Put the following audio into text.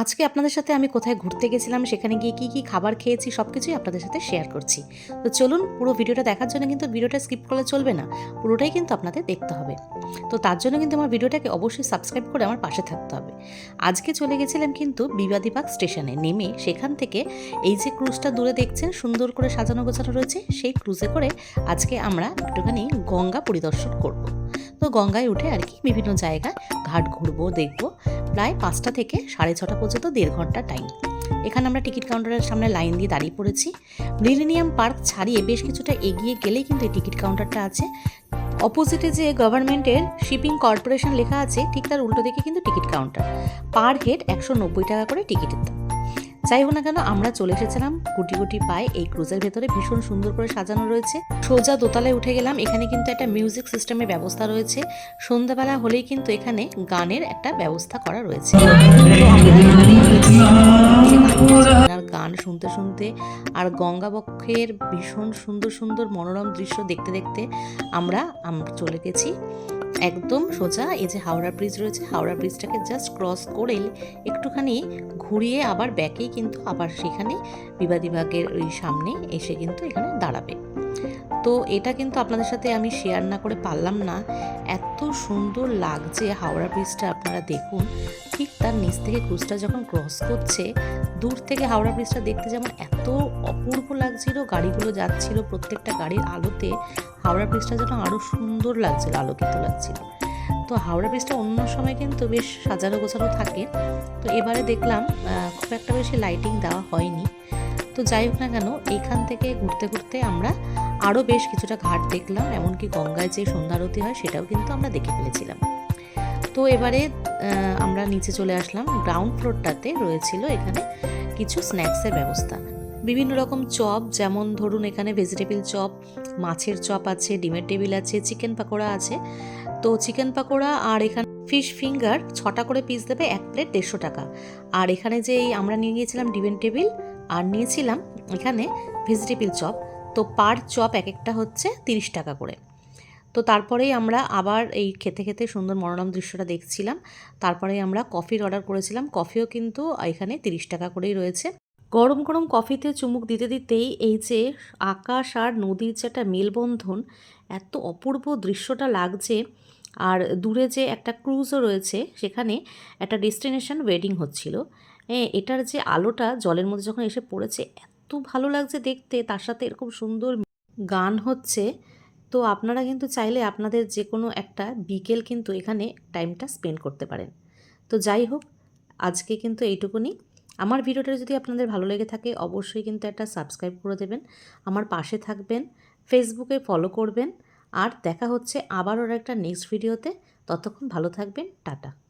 আজকে আপনাদের সাথে আমি কোথায় ঘুরতে গেছিলাম, সেখানে গিয়ে কী কী খাবার খেয়েছি সব কিছুই আপনাদের সাথে শেয়ার করছি। তো চলুন, পুরো ভিডিওটা দেখার জন্য কিন্তু ভিডিওটা স্কিপ করলে চলবে না, পুরোটাই কিন্তু আপনাদের দেখতে হবে। তো তার জন্য কিন্তু আমার ভিডিওটাকে অবশ্যই সাবস্ক্রাইব করে আমার পাশে থাকতে হবে। আজকে চলে গেছিলাম কিন্তু বিবাদীবাগ স্টেশনে, নেমে সেখান থেকে এই যে ক্রুজটা দূরে দেখছেন, সুন্দর করে সাজানো গোছানো রয়েছে, সেই ক্রুজে করে আজকে আমরা একটুখানি গঙ্গা পরিদর্শন করব। তো গঙ্গায় উঠে আর কি বিভিন্ন জায়গায় ঘাট ঘুরবো, দেখব। প্রায় পাঁচটা থেকে সাড়ে ছটা পর্যন্ত দেড় ঘণ্টা টাইম এখানে আমরা টিকিট কাউন্টারের সামনে লাইন দিয়ে দাঁড়িয়ে পড়েছি। মিলেনিয়াম পার্ক ছাড়িয়ে বেশ কিছুটা এগিয়ে গেলেই কিন্তু এই টিকিট কাউন্টারটা আছে। অপোজিটে যে গভর্নমেন্টের শিপিং কর্পোরেশন লেখা আছে, ঠিক তার উল্টো দিকে কিন্তু টিকিট কাউন্টার। পার হেড একশো নব্বই টাকা করে টিকিটের দাম যাই হোক না কেন, আমরা চলে এসেছিলাম গুটি গুটি পায়ে। এই ক্রুজের ভেতরে ভীষণ সুন্দর করে সাজানো রয়েছে। সোজা দোতলায় উঠে গেলাম, এখানে কিন্তু একটা মিউজিক সিস্টেমের ব্যবস্থা রয়েছে। সন্ধ্যাবেলা হলেই কিন্তু এখানে গানের একটা ব্যবস্থা করা রয়েছে। গান শুনতে শুনতে আর গঙ্গাবক্ষের ভীষণ সুন্দর সুন্দর মনোরম দৃশ্য দেখতে দেখতে আমরা আম- চলে গেছি। একদম সোজা, এই যে হাওড়া ব্রিজ রয়েছে, হাওড়া ব্রিজটাকে জাস্ট ক্রস করে একটুখানি ঘুরিয়ে আবার ব্যাকেই কিন্তু আবার সেখানে বিবাদীবাগের ওই সামনে এসে কিন্তু এখানে দাঁড়াবে। তো এটা কিন্তু আপনাদের সাথে আমি শেয়ার না করে পারলাম না। এত সুন্দর লাগছে হাওড়া ব্রিজটা আপনারা দেখুন। ঠিক তার নিচ থেকে ক্রুজটা যখন ক্রস করছে, দূর থেকে হাওড়া ব্রিজটা দেখতে যেমন এত অপূর্ব লাগছিল, গাড়িগুলো যাচ্ছিল প্রত্যেকটা গাড়ির আলোতে। হাওড়া ব্রিজটা যেন আরও সুন্দর লাগছিল, আলোকিত লাগছিল। তো হাওড়া ব্রিজটা অন্য সময় কিন্তু বেশ সাজানো গোছানো থাকে। তো এবারে দেখলাম খুব একটা বেশি লাইটিং দেওয়া হয়নি। তো যাই হোক না কেন এইখান থেকে ঘুরতে ঘুরতে আমরা আরও বেশ কিছুটা ঘাট দেখলাম, এমনকি গঙ্গায় যে সন্ধ্যারতি হয় সেটাও কিন্তু আমরা দেখে ফেলেছিলাম। তো এবারে আমরা নিচে চলে আসলাম গ্রাউন্ড ফ্লোরটাতে রয়েছিল এখানে কিছু স্ন্যাক্সের ব্যবস্থা। বিভিন্ন রকম চপ, যেমন ধরুন এখানে ভেজিটেবিল চপ, মাছের চপ আছে, ডিমের টেবিল আছে চিকেন পাকোড়া আছে। তো চিকেন পাকোড়া আর এখানে ফিশ ফিঙ্গার ছটা করে পিস দেবে, এক প্লেট দেড়শো টাকা। আর এখানে যে আমরা নিয়ে গিয়েছিলাম ডিমের টেবিল আর নিয়েছিলাম এখানে ভেজিটেবিল চপ, তো পার চপ এক একটা হচ্ছে তিরিশ টাকা করে। তো তারপরেই আমরা আবার এই খেতে খেতে সুন্দর মনোরম দৃশ্যটা দেখছিলাম। তারপরে আমরা কফির অর্ডার করেছিলাম। কফিও কিন্তু এখানে তিরিশ টাকা করেই রয়েছে। গরম গরম কফিতে চুমুক দিতে দিতেই এই যে আকাশ আর নদীর যে একটা মেলবন্ধন, এত অপূর্ব দৃশ্যটা লাগছে। আর দূরে যে একটা ক্রুজও রয়েছে, সেখানে একটা ডেস্টিনেশন ওয়েডিং হচ্ছিল। হ্যাঁ এটার যে আলোটা জলের মধ্যে যখন এসে পড়েছে, এত ভালো লাগছে দেখতে। তার সাথে এরকম সুন্দর গান হচ্ছে। তো আপনারা কিন্তু চাইলে আপনাদের যে কোনো একটা বিকেল কিন্তু এখানে টাইমটা স্পেন্ড করতে পারেন। তো যাই হোক, আজকে কিন্তু এইটুকুনি। আমার ভিডিওটা যদি আপনাদের ভালো লেগে থাকে, অবশ্যই কিন্তু একটা সাবস্ক্রাইব করে দেবেন। আমার পাশে থাকবেন ফেসবুকে ফলো করবেন। আর দেখা হচ্ছে আবারও একটা নেক্সট ভিডিওতে ততক্ষণ ভালো থাকবেন, টাটা।